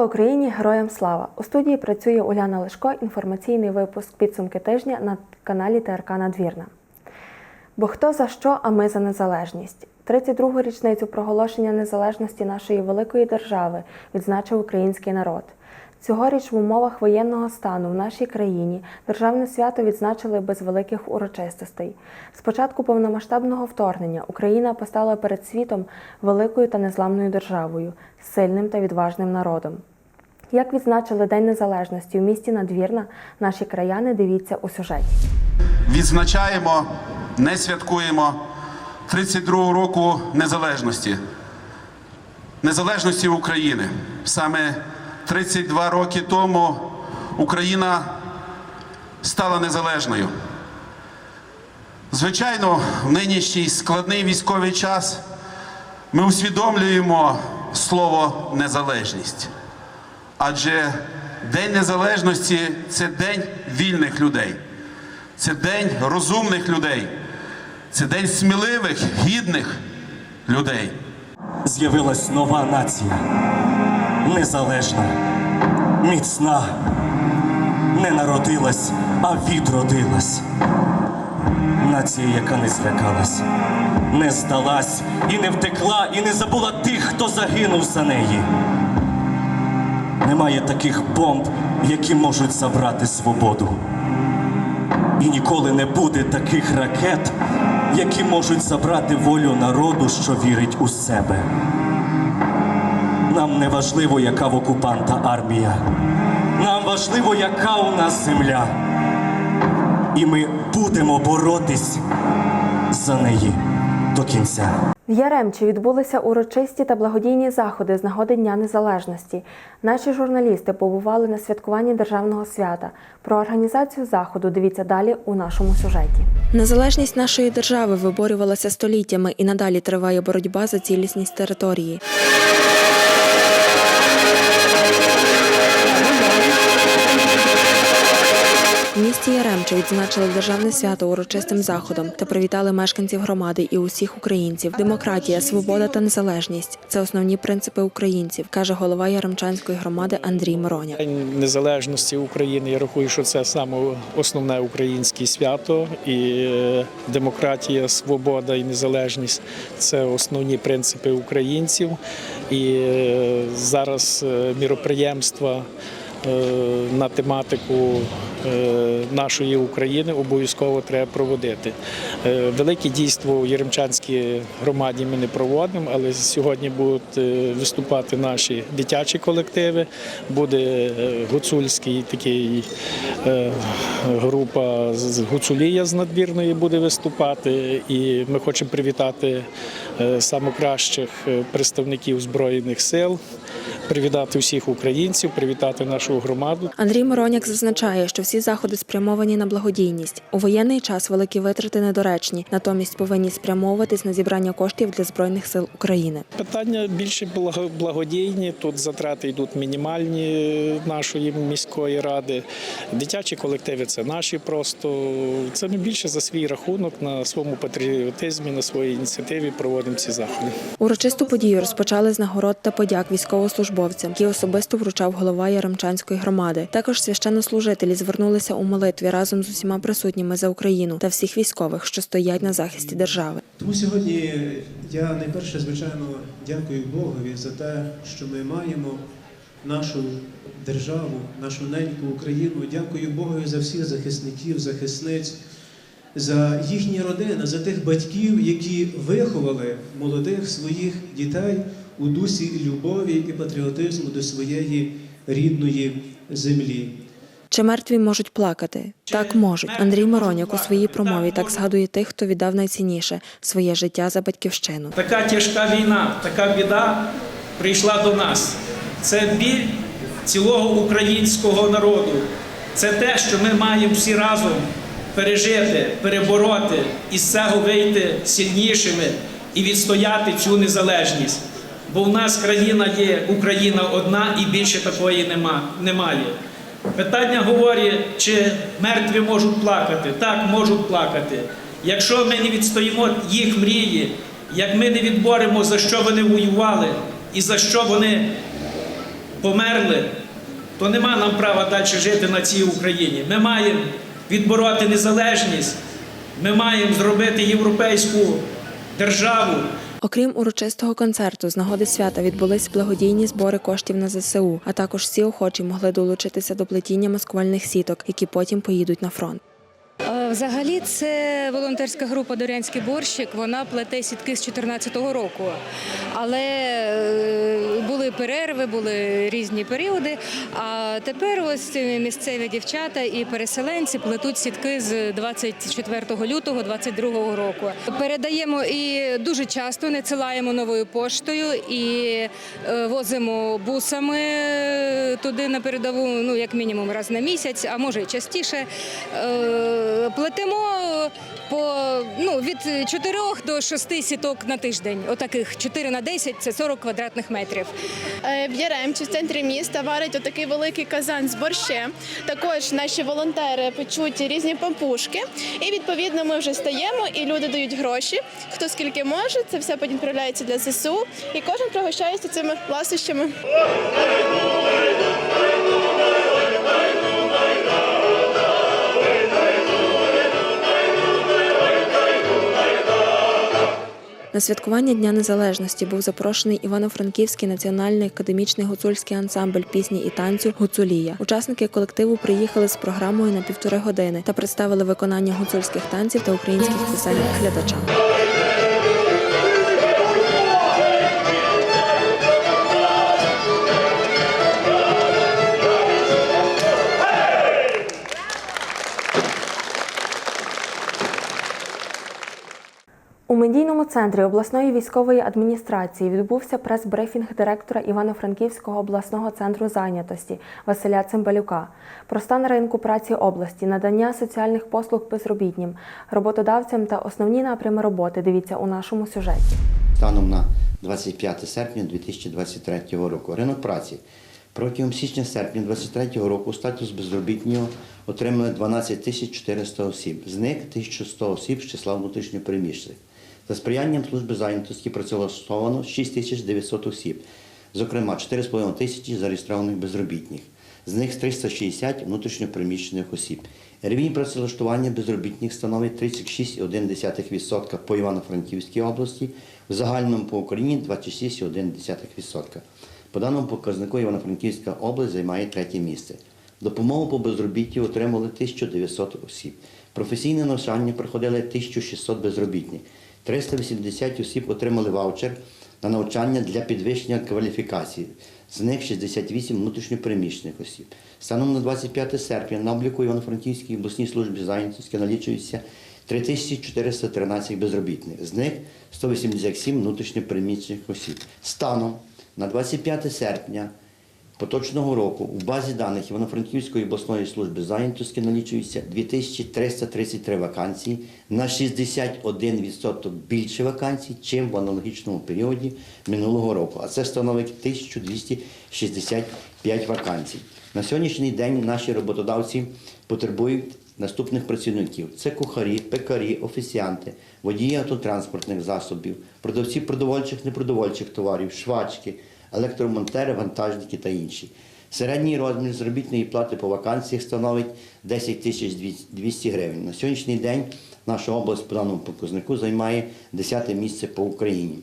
Слава Україні! Героям слава! У студії працює Уляна Лешко. Інформаційний випуск підсумки тижня на каналі ТРК Надвірна. Бо хто за що, а ми за незалежність. 32-гу річницю проголошення незалежності нашої великої держави відзначив український народ. Цьогоріч в умовах воєнного стану в нашій країні державне свято відзначили без великих урочистостей. З початку повномасштабного вторгнення Україна постала перед світом великою та незламною державою, сильним та відважним народом. Як відзначили День Незалежності в місті Надвірна, наші краяни дивіться у сюжеті. відзначаємо, не святкуємо 32-го року незалежності, незалежності України. Саме 32 роки тому Україна стала незалежною. Звичайно, в нинішній складний військовий час ми усвідомлюємо слово незалежність. Адже День Незалежності це день вільних людей. Це день розумних людей, це день сміливих, гідних людей. З'явилась нова нація. Незалежна, міцна. Не народилась, а відродилась. Нація, яка не злякалась, не здалась і не втекла, і не забула тих, хто загинув за неї. Немає таких бомб, які можуть забрати свободу. І ніколи не буде таких ракет, які можуть забрати волю народу, що вірить у себе. Нам не важливо, яка в окупанта армія. Нам важливо, яка у нас земля. І ми будемо боротись за неї до кінця. В Яремчі відбулися урочисті та благодійні заходи з нагоди Дня Незалежності. Наші журналісти побували на святкуванні державного свята. Про організацію заходу дивіться далі у нашому сюжеті. Незалежність нашої держави виборювалася століттями і надалі триває боротьба за цілісність території. В місті Яремче відзначили державне свято урочистим заходом та привітали мешканців громади і усіх українців. Демократія, свобода та незалежність це основні принципи українців, каже голова Яремчанської громади Андрій Мироня. День незалежності України. Я рахую, що це саме основне українське свято, і е, демократія, свобода і незалежність це основні принципи українців. І е, зараз е, міроприємства на тематику е, нашої України обов'язково треба проводити. Е, Велике дійство у Єремчанській громаді ми не проводимо, але сьогодні будуть е, виступати наші дитячі колективи. Буде е, гуцульський такий е, група з Гуцулія з надвірної буде виступати. І ми хочемо привітати е, самокращих е, представників Збройних сил, привітати всіх українців, привітати нашу громаду. Андрій Мироняк зазначає, що всі заходи спрямовані на благодійність. У воєнний час великі витрати недоречні, натомість повинні спрямовуватись на зібрання коштів для збройних сил України. Питання більше благодійні. Тут затрати йдуть мінімальні нашої міської ради. Дитячі колективи це наші просто. Це ми більше за свій рахунок на своєму патріотизмі, на своїй ініціативі проводимо ці заходи. Урочисту подію розпочали з нагород та подяк військовослужбовцям, які особисто вручав голова Яремчанської громади. Також священнослужителі звернулися у молитві разом з усіма присутніми за Україну та всіх військових, що стоять на захисті держави. Тому сьогодні я найперше, звичайно, дякую Богові за те, що ми маємо нашу державу, нашу неньку Україну. Дякую Богові за всіх захисників, захисниць, за їхні родини, за тих батьків, які виховали молодих своїх дітей у дусі любові і патріотизму до своєї рідної землі. Чи мертві можуть плакати? Так можуть. Андрій Мироняк у своїй промові так згадує тих, хто віддав найцінніше своє життя за батьківщину. Така тяжка війна, така біда прийшла до нас. Це біль цілого українського народу. Це те, що ми маємо всі разом пережити, перебороти і з цього вийти сильнішими і відстояти цю незалежність. Бо в нас країна є Україна одна і більше такої нема, немає. Питання говорить, чи мертві можуть плакати. Так, можуть плакати. Якщо ми не відстоїмо їх мрії, як ми не відборемо, за що вони воювали і за що вони померли, то нема нам права далі жити на цій Україні. Ми маємо відбороти незалежність, ми маємо зробити європейську державу. Окрім урочистого концерту, з нагоди свята відбулись благодійні збори коштів на ЗСУ, а також всі охочі могли долучитися до плетіння маскувальних сіток, які потім поїдуть на фронт. Е, Взагалі, це волонтерська група Дорянський борщик. Вона плете сітки з 2014 року. Але е, були перерви, були різні періоди. А тепер ось місцеві дівчата і переселенці плетуть сітки з 24 лютого 2022 року. Передаємо і дуже часто надсилаємо новою поштою і е, возимо бусами туди на передову, ну як мінімум раз на місяць, а може й частіше. Е, Плетемо по ну від 4 до 6 сіток на тиждень. Отаких 4 на 10 – це 40 квадратних метрів. Е, В Яремчі, в центрі міста, варить отакий великий казан з борщем. Також наші волонтери печуть різні пампушки. І відповідно ми вже стаємо, і люди дають гроші. Хто скільки може, це все потім відправляється для ЗСУ. І кожен пригощається цими ласощами. На святкування Дня Незалежності був запрошений Івано-Франківський національний академічний гуцульський ансамбль пісні і танцю Гуцулія. Учасники колективу приїхали з програмою на півтори години та представили виконання гуцульських танців та українських пісень глядачам. Медійному центрі обласної військової адміністрації відбувся прес-брифінг директора Івано-Франківського обласного центру зайнятості Василя Цимбалюка про стан ринку праці області, надання соціальних послуг безробітнім, роботодавцям та основні напрями роботи. Дивіться у нашому сюжеті. станом на 25 серпня 2023 року. Ринок праці. Протягом січня-серпня 2023 року статус безробітнього отримали 12 тисяч 400 осіб. З них 1100 осіб з числа внутрішньопереміщених. За сприянням служби зайнятості працевлаштовано 6 тисяч 900 осіб, зокрема 4,5 тисячі зареєстрованих безробітних. З них 360 внутрішньопереміщених осіб. Рівень працевлаштування безробітних становить 36,1% по Івано-Франківській області, в загальному по Україні 26,1%. По даному показнику Івано-Франківська область займає третє місце. Допомогу по безробіттю отримали 1900 осіб. Професійне навчання проходили 1600 безробітних. 380 осіб отримали ваучер на навчання для підвищення кваліфікації. З них 68 внутрішньопереміщених осіб. Станом на 25 серпня на обліку Івано-Франківській обласній службі зайнятості налічується 3413 безробітних. З них 187 внутрішньопереміщених осіб. Станом на 25 серпня поточного року в базі даних Івано-Франківської обласної служби зайнятості налічується 2333 вакансії на 61% більше вакансій, чим в аналогічному періоді минулого року. А це становить 1265 вакансій. На сьогоднішній день наші роботодавці потребують наступних працівників: це кухарі, пекарі, офіціанти, водії автотранспортних засобів, продавці продовольчих, непродовольчих товарів, швачки, електромонтери, вантажники та інші. Середній розмір заробітної плати по вакансіях становить 10 тисяч 200 гривень. На сьогоднішній день наша область по даному показнику займає 10 місце по Україні.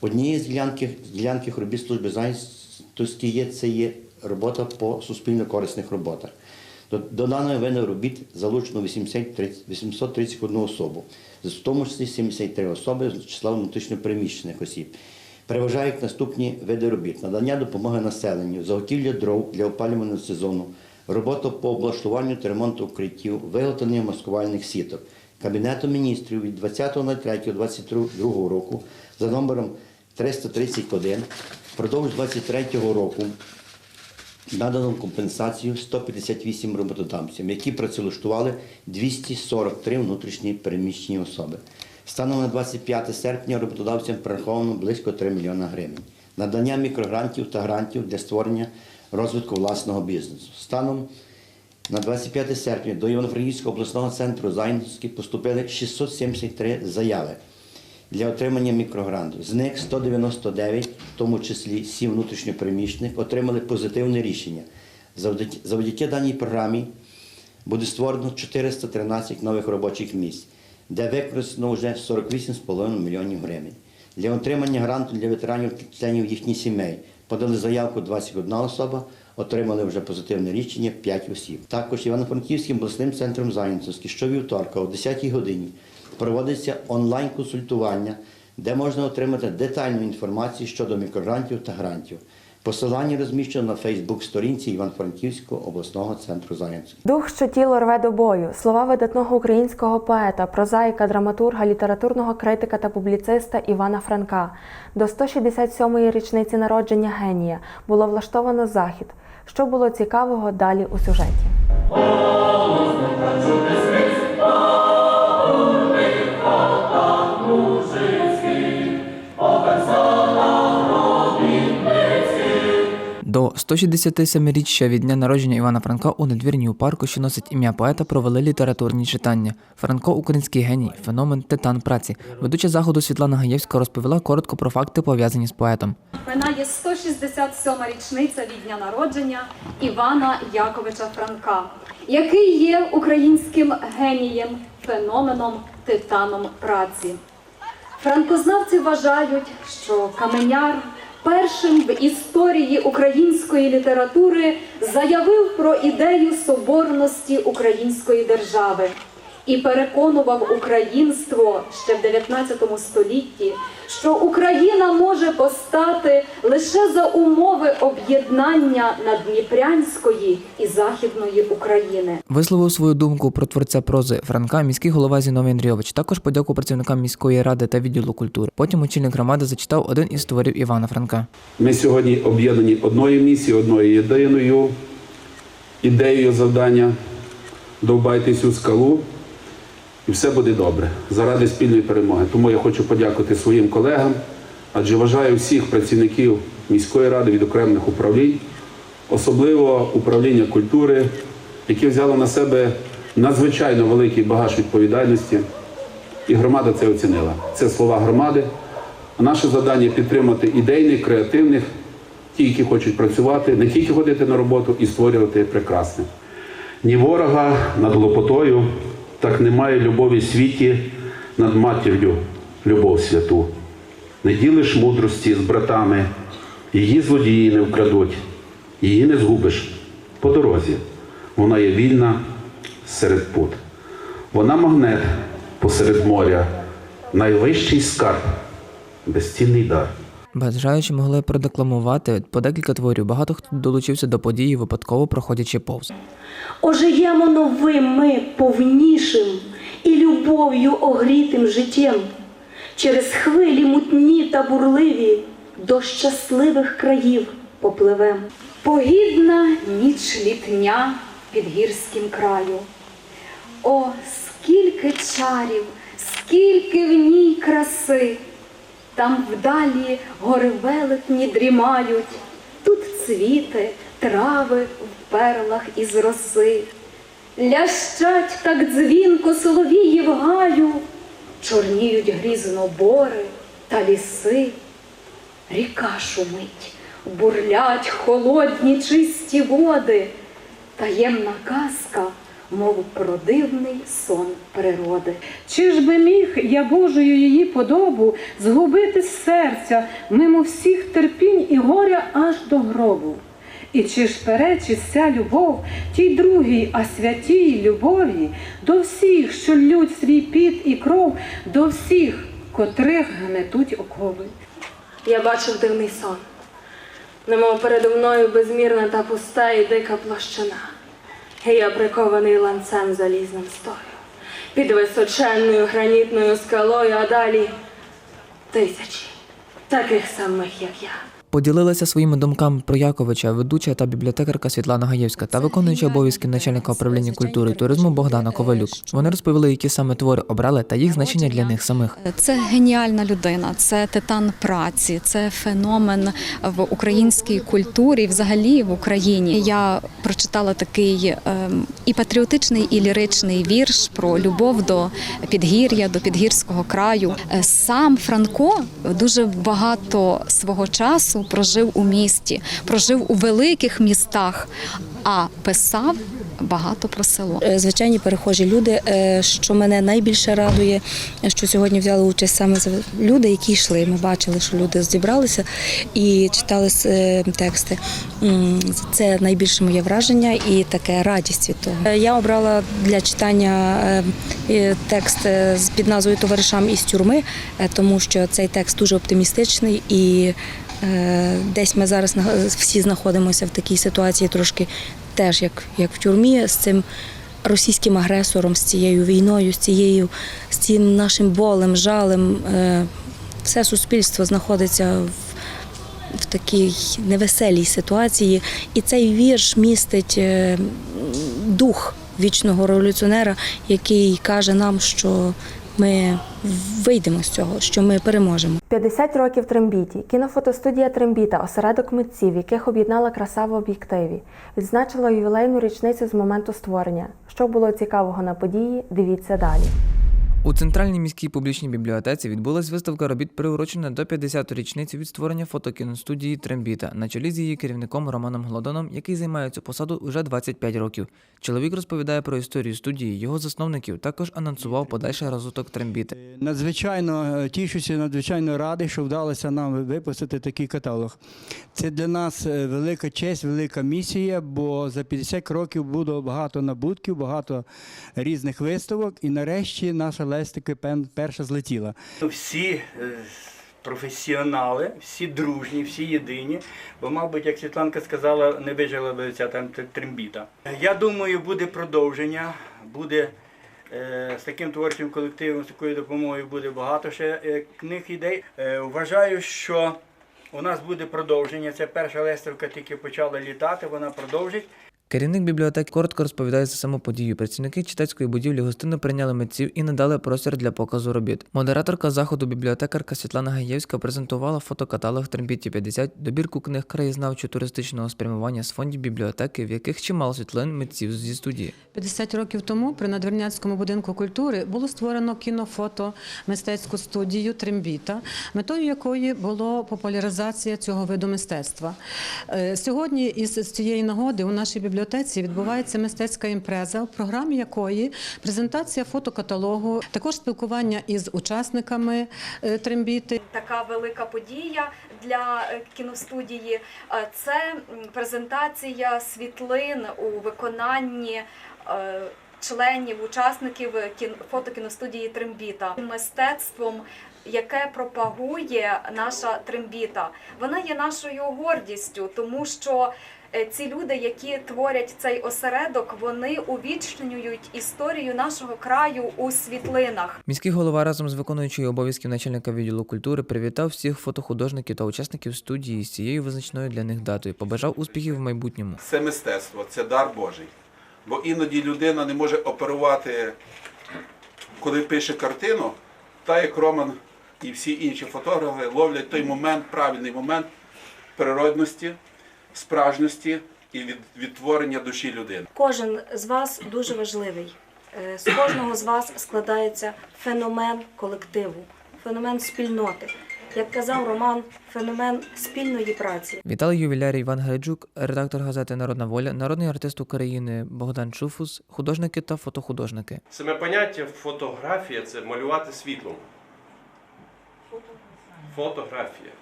Однією з ділянки, ділянки робіт служби зайнятості є це є робота по суспільно корисних роботах. До, до даної виду робіт залучено 831 особу, в тому числі 73 особи з числа внутрішньопереміщених осіб. Переважають наступні види робіт: надання допомоги населенню, заготівля дров для опалювального сезону, робота по облаштуванню та ремонту укриттів, виготовлення маскувальних сіток. Кабінетом міністрів від 20.03.2022 року за номером 331 впродовж 2023 року надано компенсацію 158 роботодавцям, які працевлаштували 243 внутрішні переміщені особи. Станом на 25 серпня роботодавцям перераховано близько 3 мільйона гривень. Надання мікрогрантів та грантів для створення розвитку власного бізнесу. Станом на 25 серпня до Івано-Франківського обласного центру зайнятості поступили 673 заяви. для отримання мікрогранту. З них 199, в тому числі 7 внутрішньопереміщених, отримали позитивне рішення. Завдяки даній програмі буде створено 413 нових робочих місць, де використано вже 48,5 мільйонів гривень. Для отримання гранту для ветеранів та членів їхніх сімей подали заявку 21 особа, отримали вже позитивне рішення 5 осіб. Також Івано-Франківським обласним центром зайнятості щовівторка о 10 годині проводиться онлайн-консультування, де можна отримати детальну інформацію щодо мікрогрантів та грантів. Посилання розміщено на Фейсбук-сторінці Івано-Франківського обласного центру зайнятості. Дух, що тіло рве до бою, слова видатного українського поета, прозаїка, драматурга, літературного критика та публіциста Івана Франка. До 167-ї річниці народження генія було влаштовано захід. Що було цікавого далі у сюжеті? До 167-річчя від дня народження Івана Франка у надвірні у парку, що носить ім'я поета, провели літературні читання. Франко український геній, феномен титан праці. Ведуча заходу Світлана Гаєвська розповіла коротко про факти, пов'язані з поетом. Минає 167 річниця від дня народження Івана Яковича Франка, який є українським генієм, феноменом, титаном праці. Франкознавці вважають, що Каменяр першим в історії української літератури заявив про ідею соборності української держави і переконував українство ще в 19 столітті, що Україна може постати лише за умови об'єднання Наддніпрянської і Західної України. Висловив свою думку про творця прози Франка міський голова Зіновій Андрійович. Також подяку працівникам міської ради та відділу культури. Потім очільник громади зачитав один із творів Івана Франка. Ми сьогодні об'єднані одною місією, одною єдиною ідеєю завдання довбайте цю скалу, і все буде добре заради спільної перемоги. Тому я хочу подякувати своїм колегам, адже вважаю всіх працівників міської ради від окремих управлінь, особливо управління культури, яке взяло на себе надзвичайно великий багаж відповідальності. І громада це оцінила. Це слова громади. Наше завдання підтримати ідейних, креативних, ті, які хочуть працювати, не тільки ходити на роботу і створювати прекрасне. Ні ворога над лопотою, так немає любові світі над матір'ю, любов святу. Не ділиш мудрості з братами, її злодії не вкрадуть, її не згубиш по дорозі. Вона є вільна серед пут. Вона магнет посеред моря, найвищий скарб, безцінний дар. Бажаючі могли продекламувати по декілька творів. Багато хто долучився до події, випадково проходячи повз. Ожиємо новим ми повнішим і любов'ю огрітим життям. Через хвилі мутні та бурливі до щасливих країв попливем. Погідна ніч літня під гірським краю. О, скільки чарів, скільки в ній краси! Там вдалі гори велетні дрімають, тут цвіти, трави в перлах із роси. Лящать так дзвінко соловії в гаю, чорніють грізно бори та ліси. Ріка шумить, бурлять холодні чисті води, таємна казка, мов про дивний сон природи. Чи ж би міг я Божою її подобу згубити з серця мимо всіх терпінь і горя аж до гробу? І чи ж перечить ця любов тій другій, а святій любові до всіх, що лють свій піт і кров, до всіх, котрих гнетуть окови? Я бачив дивний сон, немов передо мною безмірна та пуста і дика площина. І я прикований ланцем залізним стою, під височенною гранітною скалою, а далі тисячі таких самих, як я. Поділилася своїми думками про Яковича, ведуча та бібліотекарка Світлана Гаєвська та виконуюча обов'язки начальника управління культури і туризму Богдана Ковалюк. Вони розповіли, які саме твори обрали та їх значення для них самих. Це геніальна людина, це титан праці, це феномен в українській культурі, взагалі в Україні. Я прочитала такий ем, і патріотичний, і ліричний вірш про любов до підгір'я, до підгірського краю. Е, Сам Франко дуже багато свого часу прожив у місті, прожив у великих містах, а писав багато про село. Е, звичайні перехожі люди. е, Що мене найбільше радує, що сьогодні взяли участь саме з- люди, які йшли. Ми бачили, що люди зібралися і читали е, тексти. Це найбільше моє враження і таке радість від того. Я обрала для читання текст з- під назвою Товаришам із тюрми, тому що цей текст дуже оптимістичний і. Е, Десь ми зараз всі знаходимося в такій ситуації трошки теж як, як в тюрмі з цим російським агресором, з цією війною, з цією, з цим нашим болем, жалем. Е, Все суспільство знаходиться в, в такій невеселій ситуації. І цей вірш містить е, дух вічного революціонера, який каже нам, що ми вийдемо з цього, що ми переможемо. 50 років Трембіті. Кінофотостудія Трембіта, осередок митців, яких об'єднала краса в об'єктиві, відзначила ювілейну річницю з моменту створення. Що було цікавого на події, дивіться далі. У центральній міській публічній бібліотеці відбулась виставка робіт, приурочена до 50-ї річниці від створення фотокіностудії Трембіта на чолі з її керівником Романом Глодоном, який займає цю посаду уже 25 років. Чоловік розповідає про історію студії, його засновників, також анонсував подальший розвиток Трембіта. Надзвичайно е, тішуся, надзвичайно радий, що вдалося нам випустити такий каталог. Це для нас е, велика честь, велика місія, бо за 50 років було багато набутків, багато різних виставок, і нарешті наша Пен- перша злетіла. Всі е, професіонали, всі дружні, всі єдині. Бо, мабуть, як Світланка сказала, не вижила би ця там трембіта. Я думаю, буде продовження, буде е, з таким творчим колективом, з такою допомогою буде багато ще е, книг ідей. Вважаю, що у нас буде продовження. Це перша листівка тільки почала літати, вона продовжить. Керівник бібліотеки коротко розповідає за саму подію. Працівники читацької будівлі гостинно прийняли митців і надали простір для показу робіт. Модераторка заходу бібліотекарка Світлана Гаєвська презентувала фотокаталог Трембіті 50, добірку книг краєзнавчо-туристичного спрямування з фондів бібліотеки, в яких чимало світлин митців зі студії. 50 років тому при Надвірнянському будинку культури було створено кінофото мистецьку студію Трембіта, метою якої було популяризація цього виду мистецтва. Е, Сьогодні із цієї нагоди у нашій бібліотеці відбувається мистецька імпреза, в програмі якої презентація фотокаталогу, також спілкування із учасниками е, Трембіти. така велика подія для е, кіностудії. Е, Це презентація світлин у виконанні членів, учасників кін- фотокіностудії Трембіта мистецтвом. Яке пропагує наша трембіта, вона є нашою гордістю, тому що ці люди, які творять цей осередок, вони увічнюють історію нашого краю у світлинах. Міський голова разом з виконуючою обов'язків начальника відділу культури привітав всіх фотохудожників та учасників студії з цією визначною для них датою. Побажав успіхів в майбутньому. Це мистецтво, це дар Божий. Бо іноді людина не може оперувати, коли пише картину, та як Роман і всі інші фотографи ловлять той момент, правильний момент природності, справжності і від, відтворення душі людини. Кожен з вас дуже важливий. Е, З кожного з вас складається феномен колективу, феномен спільноти. Як казав Роман, феномен спільної праці. Вітали ювілярі Іван Гайджук, редактор газети Народна воля, народний артист України Богдан Чуфус, художники та фотохудожники. Саме поняття фотографія це малювати світлом. Фотографія.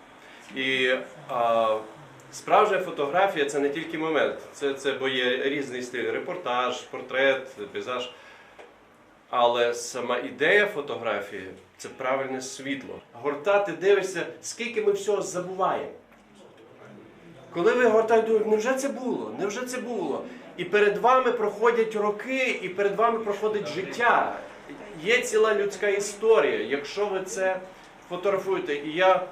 І а, справжня фотографія це не тільки момент. Це, це бо є різний стиль репортаж, портрет, пейзаж. Але сама ідея фотографії це правильне світло. Гортати дивишся, скільки ми всього забуваємо. Коли ви гортаєте, думаєте, невже це було? Невже це було? І перед вами проходять роки, і перед вами проходить життя. Є ціла людська історія, якщо ви це фотографуєте. І я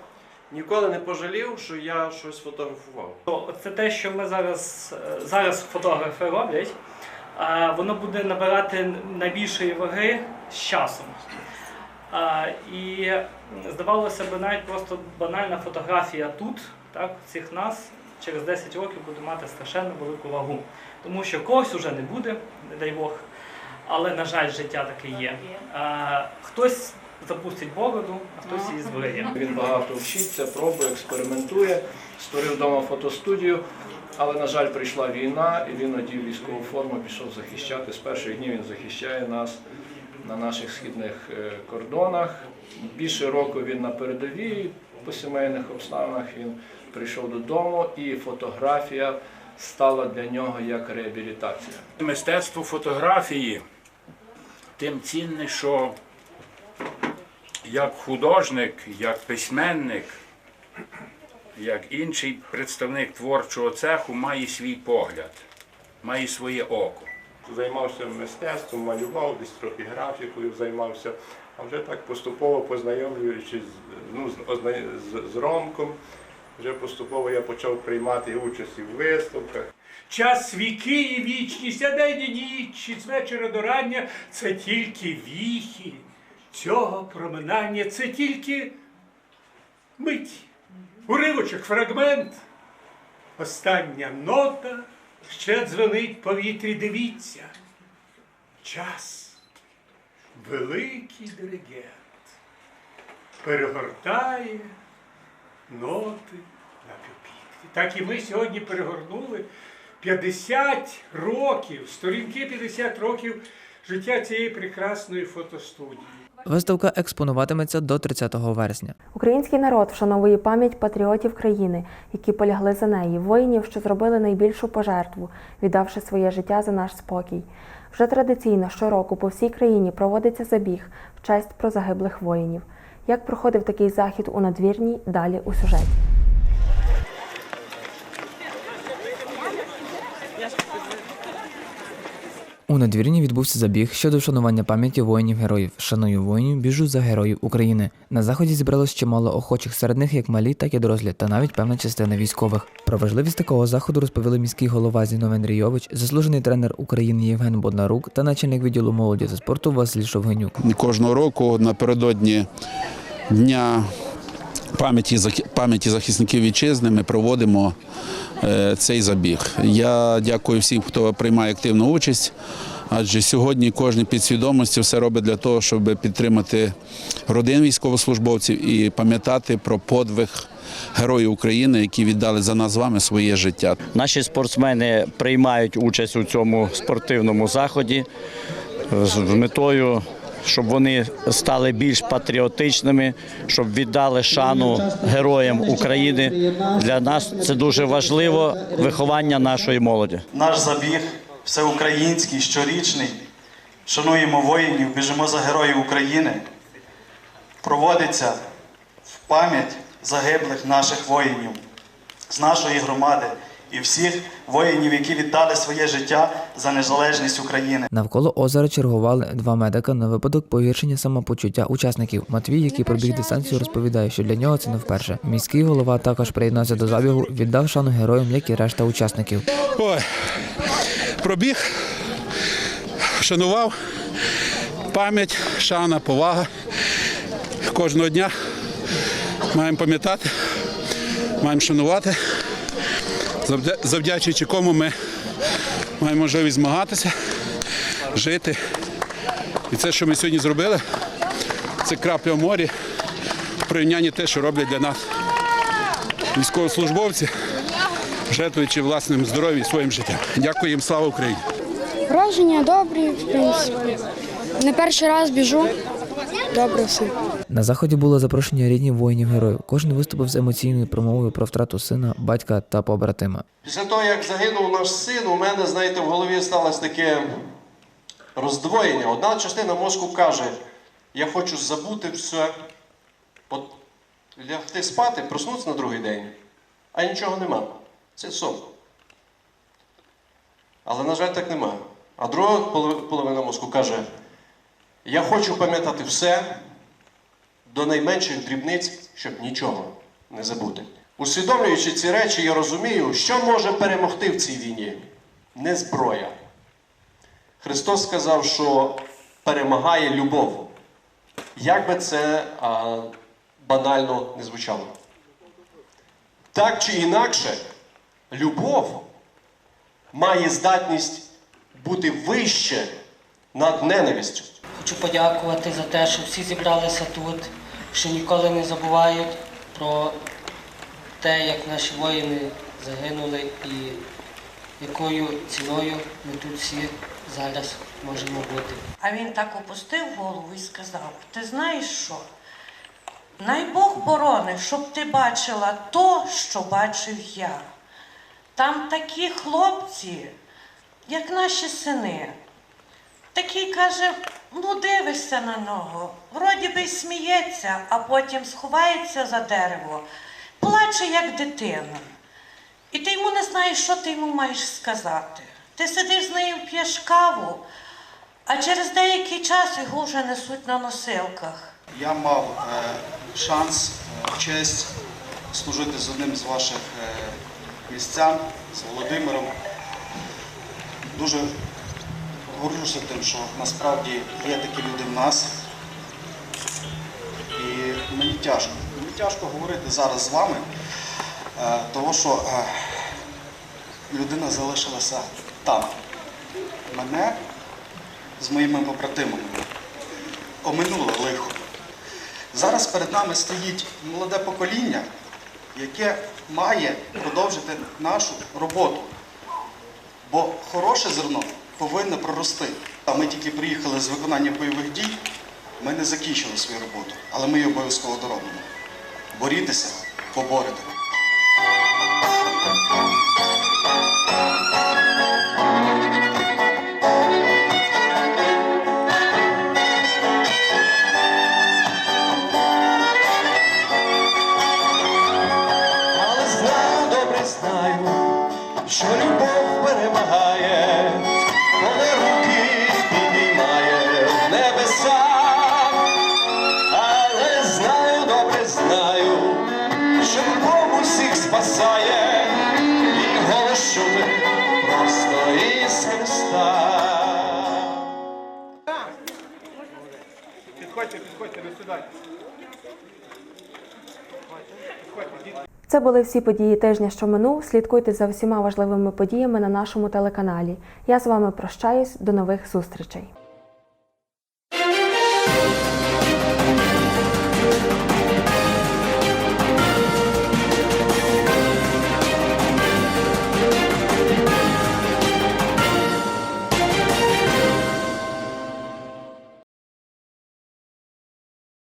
ніколи не пожалів, що я щось фотографував. Це те, що ми зараз, е, зараз фотографи роблять, воно буде набирати найбільшої ваги з часом. І здавалося б, навіть просто банальна фотографія тут, так, всіх нас, через 10 років буде мати страшенно велику вагу. Тому що когось уже не буде, не дай Бог, але, на жаль, життя таке є. Хтось запустить бороду, а хтось її збриє. Він багато вчиться, пробує, експериментує, створив вдома фотостудію. Але, на жаль, прийшла війна, і він одів військову форму, пішов захищати. З перших днів він захищає нас на наших східних е, кордонах. Більше року він на передовій, по сімейних обставинах він прийшов додому, і фотографія стала для нього як реабілітація. Мистецтво фотографії тим цінне, що як художник, як письменник, як інший представник творчого цеху має свій погляд, має своє око. Займався мистецтвом, малював, десь трохи графікою займався, а вже так поступово познайомлюючись з- ну, з, з, з Ромком, вже поступово я почав приймати участь в виставках. Час віки і вічність, а день і ніч, і з вечора до рання це тільки віхи цього проминання, це тільки мить, уривочок, фрагмент. Остання нота ще дзвенить в повітрі, дивіться. Час. Великий диригент перегортає ноти на пюпітрі. Так і ми сьогодні перегорнули 50 років, сторінки 50 років життя цієї прекрасної фотостудії. Виставка експонуватиметься до 30 вересня. Український народ вшановує пам'ять патріотів країни, які полягли за неї, воїнів, що зробили найбільшу пожертву, віддавши своє життя за наш спокій. Вже традиційно щороку по всій країні проводиться забіг в честь про загиблих воїнів. Як проходив такий захід у надвірній, далі у сюжеті. У надвірні відбувся забіг щодо вшанування пам'яті воїнів-героїв. Шаную воїнів, біжу за героїв України. На заході зібралось чимало охочих, серед них як малі, так і дорослі, та навіть певна частина військових. Про важливість такого заходу розповіли міський голова Зіновій Андрійович, заслужений тренер України Євген Боднарук та начальник відділу молоді та спорту Василь Шовгенюк. Кожного року напередодні дня пам'яті пам'яті захисників вітчизни ми проводимо е, цей забіг. Я дякую всім, хто приймає активну участь. Адже сьогодні кожен підсвідомості все робить для того, щоб підтримати родин військовослужбовців і пам'ятати про подвиг героїв України, які віддали за нас з вами своє життя. Наші спортсмени приймають участь у цьому спортивному заході з метою, щоб вони стали більш патріотичними, щоб віддали шану героям України. Для нас це дуже важливо виховання нашої молоді. Наш забіг всеукраїнський, щорічний. Шануємо воїнів, біжимо за героїв України. Проводиться в пам'ять загиблих наших воїнів з нашої громади і всіх воїнів, які віддали своє життя за незалежність України. Навколо озера чергували два медика на випадок погіршення самопочуття учасників. Матвій, який пробіг дистанцію, розповідає, що для нього це не вперше. Міський голова також приєднався до забігу, віддав шану героям, як і решта учасників. Ой, пробіг, шанував, пам'ять, шана, повага. Кожного дня маємо пам'ятати, маємо шанувати, завдячуючи кому ми маємо можливість змагатися, жити. І це, що ми сьогодні зробили, це крапля в морі в порівнянні те, що роблять для нас військовослужбовці жертвуючи власним здоров'ям і своїм життям. Дякую їм, слава Україні! Враження добрі, в принципі. Не перший раз біжу. Добре все. На заході було запрошення рідні воїнів героїв. Кожен виступив з емоційною промовою про втрату сина, батька та побратима. Після того, як загинув наш син, у мене, знаєте, в голові сталося таке роздвоєння. Одна частина мозку каже, я хочу забути все, от лягти спати, проснутися на другий день, а нічого нема. Це сон. Але, на жаль, так нема. А друга половина мозку каже, я хочу пам'ятати все до найменших дрібниць, щоб нічого не забути. Усвідомлюючи ці речі, я розумію, що може перемогти в цій війні. Не зброя. Христос сказав, що перемагає любов. Як би це а, банально не звучало. Так чи інакше, любов має здатність бути вище над ненавистю. Хочу подякувати за те, що всі зібралися тут, що ніколи не забувають про те, як наші воїни загинули і якою ціною ми тут всі зараз можемо бути. А він так опустив голову і сказав: Ти знаєш що? Най Бог борони, щоб ти бачила то, що бачив я. Там такі хлопці, як наші сини. Такий каже, ну дивишся на нього, вроді би й сміється, а потім сховається за дерево, плаче, як дитина. І ти йому не знаєш, що ти йому маєш сказати. Ти сидиш з нею, п'єш каву, а через деякий час його вже несуть на носилках. Я мав е, шанс, е, честь служити з одним з ваших е, містян, з Володимиром. Дуже горжуся тим, що насправді є такі люди в нас. І мені тяжко. Мені тяжко говорити зараз з вами, е, тому що е, людина залишилася там. Мене з моїми побратимами оминуло лихо. Зараз перед нами стоїть молоде покоління, яке має продовжити нашу роботу. Бо хороше зерно повинно прорости. Ми тільки приїхали з виконання бойових дій, ми не закінчили свою роботу, але ми її обов'язково доробимо. Борітеся, поборете. Це були всі події тижня, що минув. Слідкуйте за усіма важливими подіями на нашому телеканалі. Я з вами прощаюсь. До нових зустрічей.